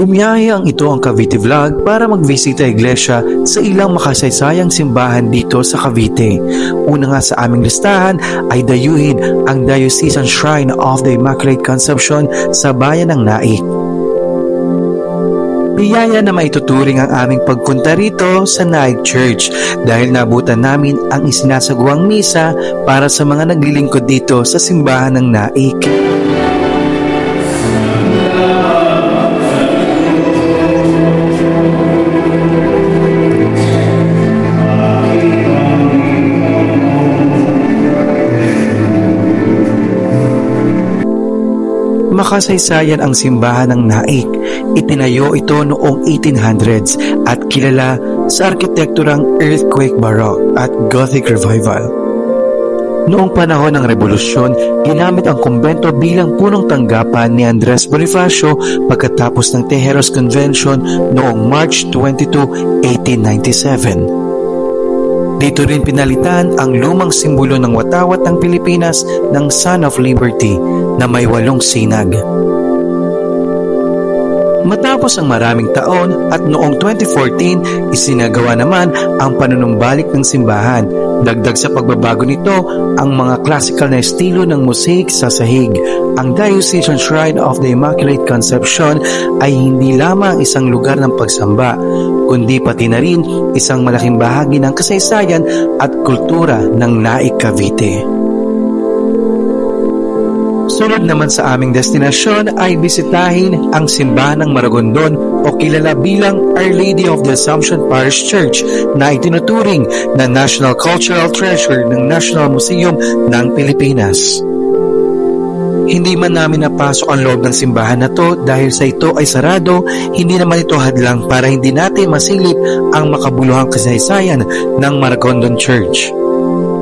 Bumiyahe ang ito ang Cavite Vlog para magbisita iglesia sa ilang makasaysayang simbahan dito sa Cavite. Una nga sa aming listahan ay dayuhin ang Diocesan Shrine of the Immaculate Conception sa bayan ng Naik. Biyaya na maituturing ang aming pagpunta rito sa Naik Church dahil nabutan namin ang isinasagawang misa para sa mga naglilingkod dito sa simbahan ng Naik. Makasaysayan ang simbahan ng Naik. Itinayo ito noong 1800s at kilala sa arkitekturang earthquake baroque at gothic revival. Noong panahon ng revolusyon, ginamit ang kumbento bilang punong tanggapan ni Andres Bonifacio pagkatapos ng Tejeros Convention noong March 22, 1897. Dito rin pinalitan ang lumang simbolo ng watawat ng Pilipinas ng Son of Liberty na may walong sinag. Matapos ang maraming taon at noong 2014, isinagawa naman ang panunumbalik ng simbahan. Dagdag sa pagbabago nito, ang mga classical na estilo ng musik sa sahig. Ang Diocesan Shrine of the Immaculate Conception ay hindi lamang isang lugar ng pagsamba, kundi pati na rin isang malaking bahagi ng kasaysayan at kultura ng Naik Cavite. Sunod naman sa aming destinasyon ay bisitahin ang simbahan ng Maragondon o kilala bilang Our Lady of the Assumption Parish Church na itinuturing na National Cultural Treasure ng National Museum ng Pilipinas. Hindi man namin napasok ang loob ng simbahan na to dahil sa ito ay sarado, hindi naman ito hadlang para hindi natin masilip ang makabuluhang kasaysayan ng Maragondon Church.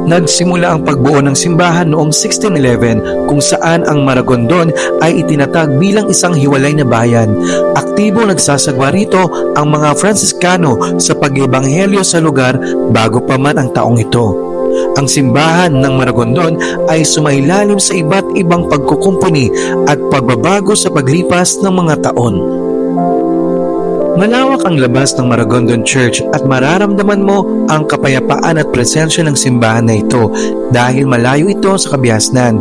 Nagsimula ang pagbuo ng simbahan noong 1611 kung saan ang Maragondon ay itinatag bilang isang hiwalay na bayan. Aktibo nagsasagwa rito ang mga Franciscano sa pag-ebanghelyo sa lugar bago pa man ang taong ito. Ang simbahan ng Maragondon ay sumailalim sa iba't ibang pagkukumpuni at pagbabago sa paglipas ng mga taon. Malawak ang labas ng Maragondon Church at mararamdaman mo ang kapayapaan at presensya ng simbahan na ito dahil malayo ito sa kabiasnan.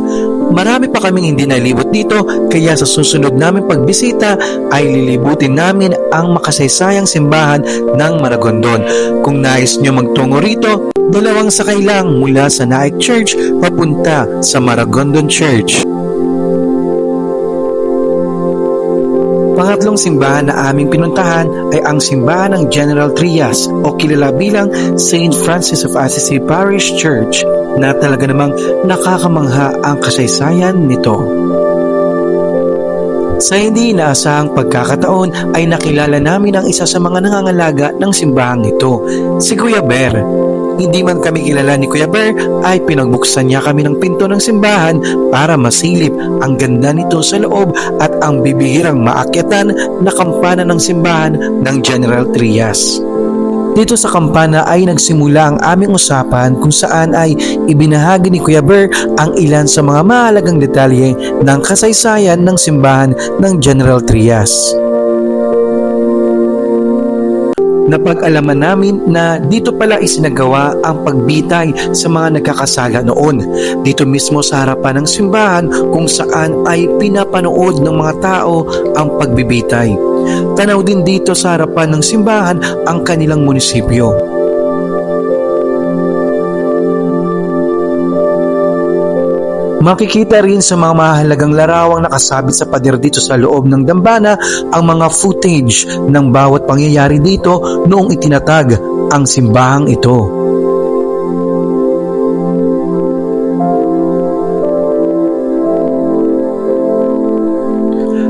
Marami pa kaming hindi nalibot dito kaya sa susunod namin pagbisita ay lilibutin namin ang makasaysayang simbahan ng Maragondon. Kung nais nyo magtungo rito, dalawang sakay lang mula sa Naik Church papunta sa Maragondon Church. Pangatlong simbahan na aming pinuntahan ay ang simbahan ng General Trias o kilala bilang St. Francis of Assisi Parish Church na talaga namang nakakamangha ang kasaysayan nito. Sa hindi inaasahang pagkakataon ay nakilala namin ang isa sa mga nangangalaga ng simbahang ito, si Kuya Ber. Hindi man kami kilala ni Kuya Ber ay pinagbuksan niya kami ng pinto ng simbahan para masilip ang ganda nito sa loob at ang bibihirang maakyatan na kampana ng simbahan ng General Trias. Dito sa kampana ay nagsimula ang aming usapan kung saan ay ibinahagi ni Kuya Ber ang ilan sa mga mahalagang detalye ng kasaysayan ng simbahan ng General Trias. Napag-alaman namin na dito pala isinagawa ang pagbitay sa mga nagkakasala noon. Dito mismo sa harapan ng simbahan kung saan ay pinapanood ng mga tao ang pagbibitay. Tanaw din dito sa harapan ng simbahan ang kanilang munisipyo. Makikita rin sa mga mahalagang larawang nakasabit sa pader dito sa loob ng dambana ang mga footage ng bawat pangyayari dito noong itinatag ang simbahang ito.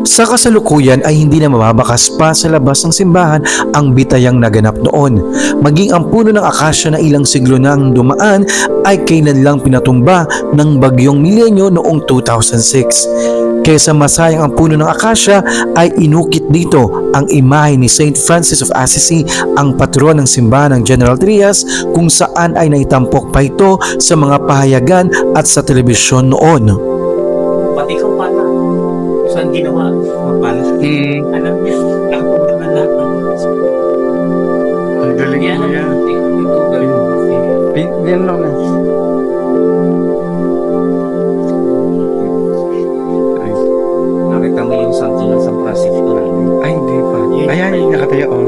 Sa kasalukuyan ay hindi na mababakas pa sa labas ng simbahan ang bitayang naganap noon. Maging ang puno ng akasya na ilang siglo nang dumaan ay kailan lang pinatumba ng bagyong milenyo noong 2006. Kaysa masayang ang puno ng akasya ay inukit dito ang imahe ni St. Francis of Assisi, ang patron ng simbahan ng General Trias kung saan ay naitampok pa ito sa mga pahayagan at sa telebisyon noon ginawa ko para sa mm. alam niya, ako naman lahat ng Ang galing mo yan. Ito galing mo kasi. Yan lang eh. Mo yung santo ng San Francisco Ay, hindi pa. Ayan, nakataya oh.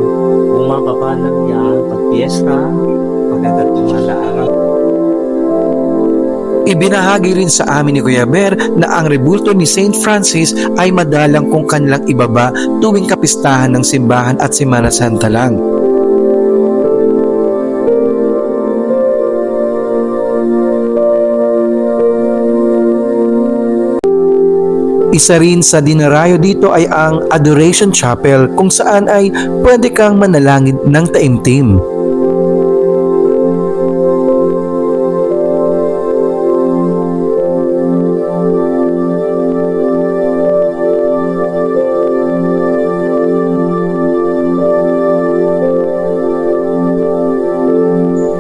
Bumababa lang yan pag piyesta. Ibinahagi rin sa amin ni Kuya Ber na ang rebulto ni St. Francis ay madalang kung kanilang ibaba tuwing kapistahan ng simbahan at Semana Santa lang. Isa rin sa dinarayo dito ay ang Adoration Chapel kung saan ay pwede kang manalangin ng taimtim.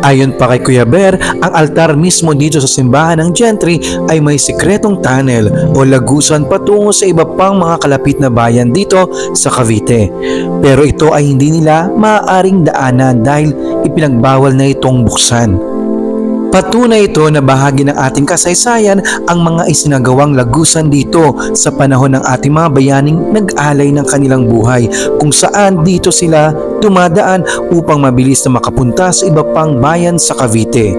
Ayon pa kay Kuya Ber, ang altar mismo dito sa simbahan ng Gentry ay may sikretong tunnel o lagusan patungo sa iba pang mga kalapit na bayan dito sa Cavite. Pero ito ay hindi nila maaaring daanan dahil ipinagbawal na itong buksan. Patunay ito na bahagi ng ating kasaysayan ang mga isinagawang lagusan dito sa panahon ng ating mga bayaning nag-alay ng kanilang buhay kung saan dito sila dumadaan upang mabilis na makapunta sa iba pang bayan sa Cavite.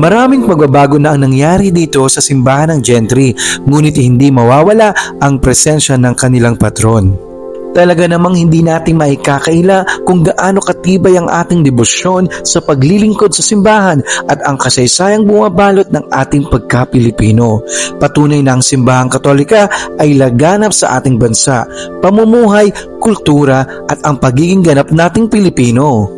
Maraming pagbabago na ang nangyari dito sa simbahan ng Gentry ngunit hindi mawawala ang presensya ng kanilang patron. Talaga namang hindi natin maikakaila kung gaano katibay ang ating debosyon sa paglilingkod sa simbahan at ang kasaysayang bumabalot ng ating pagka-Pilipino. Patunay na ang simbahang katolika ay laganap sa ating bansa, pamumuhay, kultura at ang pagiging ganap nating Pilipino.